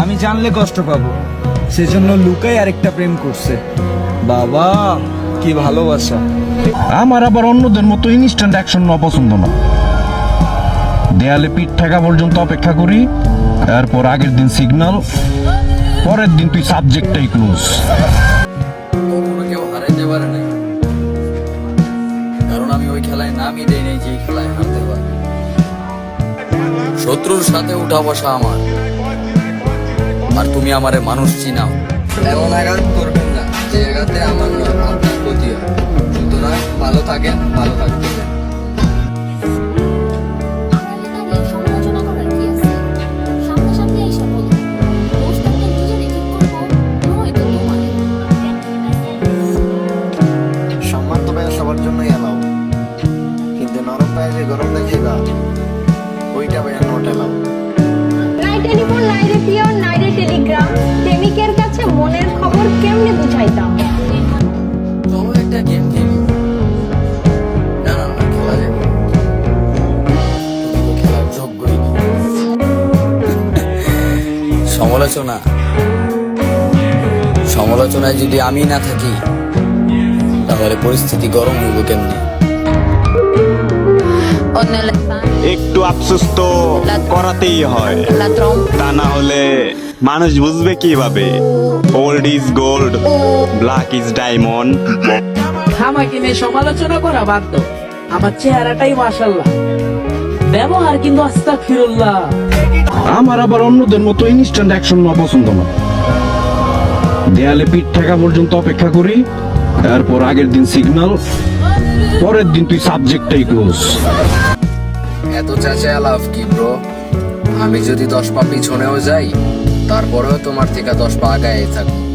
আমি জানলে কষ্ট পাবো। সেজন্য লুকাই আরেকটা প্রেম করছে। বাবা কি ভালোবাসা। আমার আবার অন্যদের মতো ইনস্ট্যান্ট অ্যাকশন নেওয়া পছন্দ না। দেয়ালে পিঠ থাকা পর্যন্ত অপেক্ষা করি তারপর আগের দিন সিগন্যাল পরের দিন তুই সাবজেক্টটাই ক্লোজ হারাইতে পারে নাই। কারণ আমি ওই খেলায় নামই দেই নাই যে খেলায় হারতে পারে। শত্রুর সাথে উঠা বসা আমার। আর তুমি আমারে মানুষ চিনাও। এমন আঘাত করবেন না যে আঘাতে আমার আপনার ক্ষতি হয়। সুতরাং ভালো থাকেন ভালো থাকবেন। কিন্তু নরম পায়ে যে গরম দেখাইবা ওইটা ভাই নট এলাও সমালোচনা। সমালোচনায় যদি আমি না থাকি তাহলে পরিস্থিতি গরম হইব কেমনি? একটু আফসোস তো করাতেই হয়। তা না হলে মানুষ বুঝবে কীভাবে? Old is gold black is diamond আমাকে নিয়ে সমালোচনা করা বাদ দাও আমার চেহারাটাই মাশাল্লাহ ব্যবহার কিন্তু আস্তাক ফিরুল্লাহ আমার আবার অন্যদের মতো ইনস্ট্যান্ট অ্যাকশন নেওয়া পছন্দ না। দেয়ালে পিঠ ঠেকা পর্যন্ত অপেক্ষা করি তারপর আগের দিন সিগন্যাল পরের দিন তুই সাবজেক্টটাই ক্লোজ এত চাচায় লাভ কি ব্রো আমি যদি দশ পা পিছনেও যাই তারপরেও তোমার থেকে দশ পা আগায় থাকব।